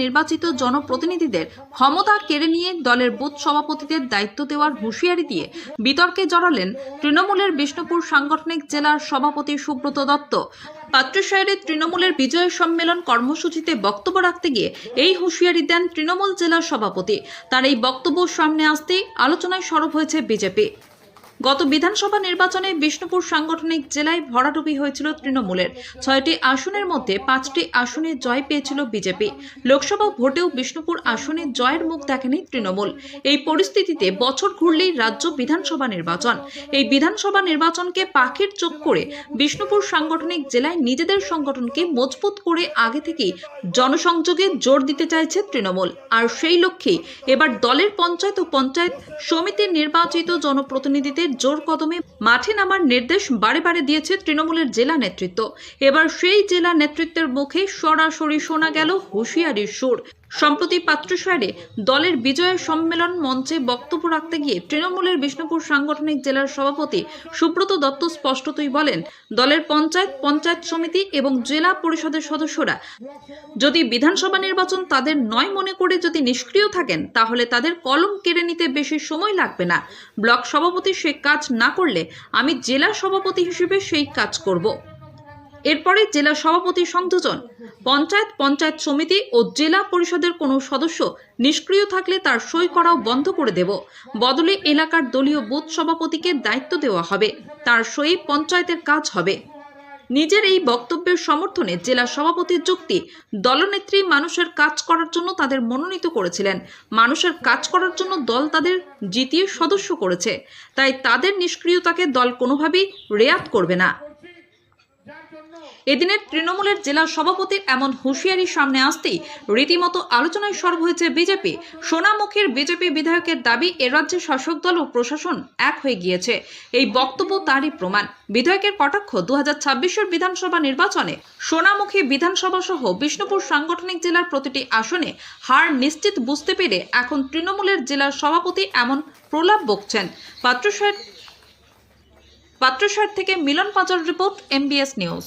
নির্বাচিত জনপ্রতিনিধিদের ক্ষমতা কেড়ে নিয়ে দলের বুথ সভাপতিদের দায়িত্ব দেওয়ার হুঁশিয়ারি দিয়ে বিতর্কে জড়ালেন তৃণমূলের বিষ্ণুপুর সাংগঠনিক জেলার সভাপতি সুব্রত দত্ত। পাত্রসাহের তৃণমূলের বিজয় সম্মেলন কর্মসূচিতে বক্তব্য রাখতে গিয়ে এই হুঁশিয়ারি দেন তৃণমূল জেলার সভাপতি। তার এই বক্তব্য সামনে আসতেই আলোচনায় সরব হয়েছে বিজেপি। গত বিধানসভা নির্বাচনে বিষ্ণুপুর সাংগঠনিক জেলায় ভরাডুবি হয়েছিল তৃণমূলের। ছয়টি আসনের মধ্যে পাঁচটি আসনে জয় পেয়েছিল বিজেপি। লোকসভা ভোটেও বিষ্ণুপুর আসনে জয়ের মুখ দেখেনি তৃণমূল। এই পরিস্থিতিতে বছর ঘুরলেই রাজ্য বিধানসভা নির্বাচন। এই বিধানসভা নির্বাচনকে পাখির চোখ করে বিষ্ণুপুর সাংগঠনিক জেলায় নিজেদের সংগঠনকে মজবুত করে আগে থেকেই জনসংযোগে জোর দিতে চাইছে তৃণমূল। আর সেই লক্ষ্যেই এবার দলের পঞ্চায়েত ও পঞ্চায়েত সমিতির নির্বাচিত জনপ্রতিনিধিদের জোর কদমে মাঠে নামার নির্দেশ বারে বারে দিয়েছে তৃণমূলের জেলা নেতৃত্ব। এবার সেই জেলা নেতৃত্বের মুখে সরাসরি শোনা গেল হুঁশিয়ারির সুর। সম্প্রতি পাত্রসারে দলের বিজয় সম্মেলন মঞ্চে বক্তব্য রাখতে গিয়ে তৃণমূলের বিষ্ণুপুর সাংগঠনিক জেলার সভাপতি সুব্রত দত্ত স্পষ্টতই বলেন, দলের পঞ্চায়েত পঞ্চায়েত সমিতি এবং জেলা পরিষদের সদস্যরা যদি বিধানসভা নির্বাচন তাদের নয় মনে করে যদি নিষ্ক্রিয় থাকেন, তাহলে তাদের কলম কেড়ে নিতে বেশি সময় লাগবে না। ব্লক সভাপতি সে কাজ না করলে আমি জেলা সভাপতি হিসেবে সেই কাজ করব। এরপরে জেলা সভাপতি সংযোজন, পঞ্চায়েত পঞ্চায়েত সমিতি ও জেলা পরিষদের কোনো সদস্য নিষ্ক্রিয় থাকলে তার সই করাও বন্ধ করে দেব। বদলে এলাকার দলীয় বুথ সভাপতিকে দায়িত্ব দেওয়া হবে। তার সই পঞ্চায়েতের কাজ হবে। নিজের এই বক্তব্যের সমর্থনে জেলা সভাপতির যুক্তি, দলনেত্রী মানুষের কাজ করার জন্য তাদের মনোনীত করেছিলেন। মানুষের কাজ করার জন্য দল তাদের জিতিয়ে সদস্য করেছে। তাই তাদের নিষ্ক্রিয়তাকে দল কোনোভাবেই রেয়াত করবে না। এদিনের তৃণমূলের জেলা সভাপতির এমন হুঁশিয়ারি সামনে আসতেই রীতিমতো আলোচনায় সরব হয়েছে বিজেপি। সোনামুখীর বিজেপি বিধায়কের দাবি, এ রাজ্যে শাসক দল ও প্রশাসন এক হয়ে গিয়েছে। এই বক্তব্য তারই প্রমাণ। বিধায়কের কটাক্ষ দু হাজার বিধানসভা নির্বাচনে সোনামুখী বিধানসভা সহ বিষ্ণুপুর সাংগঠনিক জেলার প্রতিটি আসনে হার নিশ্চিত বুঝতে পেরে এখন তৃণমূলের জেলার সভাপতি এমন প্রলাপ বকছেন। পাত্রসাহের পাত্রসাহের থেকে মিলন পাচার রিপোর্ট, এমবিএস নিউজ।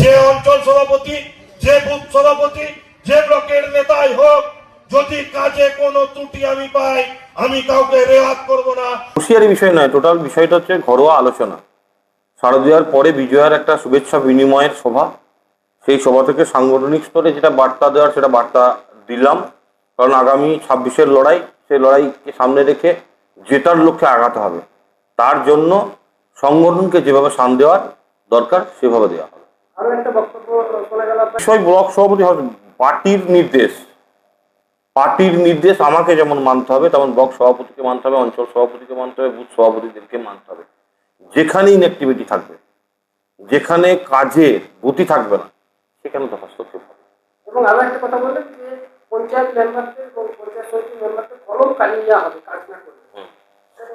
যে অঞ্চল সভাপতি, যে বুথ সভাপতি, যে ব্লকের নেতাই হোক, যদি কাজে কোনো ত্রুটি আমি পাই, আমি কাউকে রেহাত করব না। হুঁশিয়ারি বিষয় নয়, টোটাল বিষয়টা হচ্ছে ঘরোয়া আলোচনা। শারদীয়ার পরে বিজয়ার একটা শুভেচ্ছা বিনিময়ের সভা। সেই সভা থেকে সাংগঠনিক স্তরে যেটা বার্তা দেওয়ার, সেটা বার্তা দিলাম। কারণ আগামী ছাব্বিশের লড়াই, সেই লড়াইকে সামনে রেখে জেতার লক্ষ্যে আগাতে হবে। তার জন্য সংগঠনকে যেভাবে সান দেওয়ার দরকার, সেভাবে দেওয়া হবে। বিষয় ব্লক সভাপতি হবে পার্টির নির্দেশ। পার্টির নির্দেশ আমাকে যেমন মানতে হবে তেমন ব্লক সভাপতিকে মানতে হবে অঞ্চল সভাপতিকে মানতে হবে বুথ সভাপতিদেরকে মানতে হবে। যেখানেই ইনঅ্যাক্টিভিটি থাকবে যেখানে কাজে গতি থাকবে না সেখানে তো হস্তক্ষেপ হবে। এবং আরও একটা কথা বললেন যে পঞ্চায়েত মেম্বারদের এবং পঞ্চায়েত সমিতির মেম্বারদের কলম কালিয়ে হবে কাজ না করলে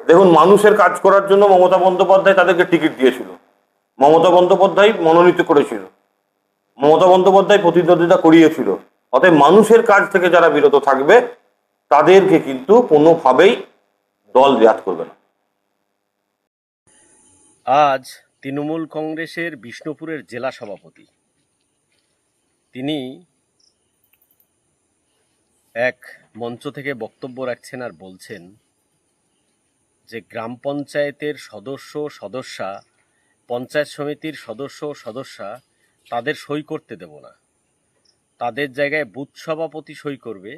দেখুন মানুষের কাজ করার জন্য মমতা বন্দ্যোপাধ্যায় তাদেরকে টিকিট দিয়েছিল। মমতা বন্দ্যোপাধ্যায় মনোনীত করেছিল। মমতা বন্দ্যোপাধ্যায় প্রতিদ্বন্দ্বিতা করিয়েছিল। অতএব মানুষের কাজ থেকে যারা বিরত থাকবে, তাদেরকে কিন্তু কোনোভাবেই দল রেয়াত করবে না। আজ তৃণমূল কংগ্রেসের বিষ্ণুপুরের জেলা সভাপতি। তিনি এক মঞ্চ থেকে বক্তব্য রাখছেন আর বলছেন যে, গ্রাম পঞ্চায়েতের সদস্য সদস্যা পঞ্চায়েত সমিতির সদস্য ও সদস্যা তাদের সই করতে দেব না। তাদের জায়গায় বুথ সভাপতি সই করবে,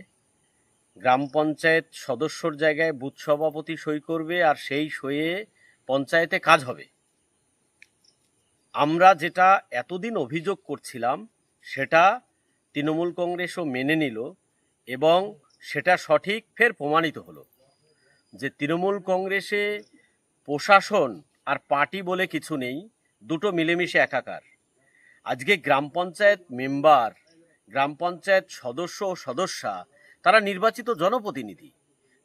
গ্রাম পঞ্চায়েত সদস্যর জায়গায় বুথ সভাপতি সই করবে আর সেই সইয়ে পঞ্চায়েতে কাজ হবে। আমরা যেটা এতদিন অভিযোগ করছিলাম, সেটা তৃণমূল কংগ্রেসও মেনে নিল এবং সেটা সঠিক ফের প্রমাণিত হলো যে তৃণমূল কংগ্রেসে প্রশাসন আর পার্টি বলে কিছু নেই, দুটো মিলেমিশে একাকার। আজকে গ্রাম পঞ্চায়েত মেম্বার, গ্রাম পঞ্চায়েত সদস্য ও সদস্যা, তারা নির্বাচিত জনপ্রতিনিধি।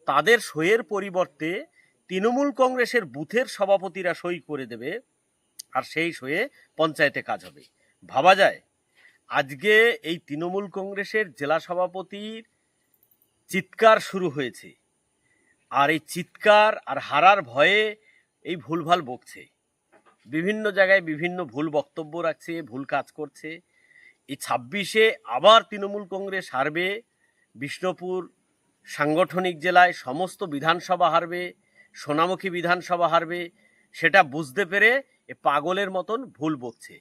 তাদের সইয়ের পরিবর্তে তৃণমূল কংগ্রেসের বুথের সভাপতিরা সই করে দেবে, আর সেই সয়ে পঞ্চায়েতে কাজ হবে। ভাবা যায়, আজকে এই তৃণমূল কংগ্রেসের জেলা সভাপতির চিৎকার শুরু হয়েছে। আর এই চিৎকার আর হারার ভয়ে এই ভুলভাল বকছে। বিভিন্ন জায়গায় বিভিন্ন ভুল বক্তব্য রাখছে, ভুল কাজ করছে। এই ছাব্বিশে আবার তৃণমূল কংগ্রেস হারবে, বিষ্ণুপুর সাংগঠনিক জেলায় সমস্ত বিধানসভা হারবে, সোনামুখী বিধানসভা হারবে, সেটা বুঝতে পেরে এ পাগলের মতন ভুল বকছে।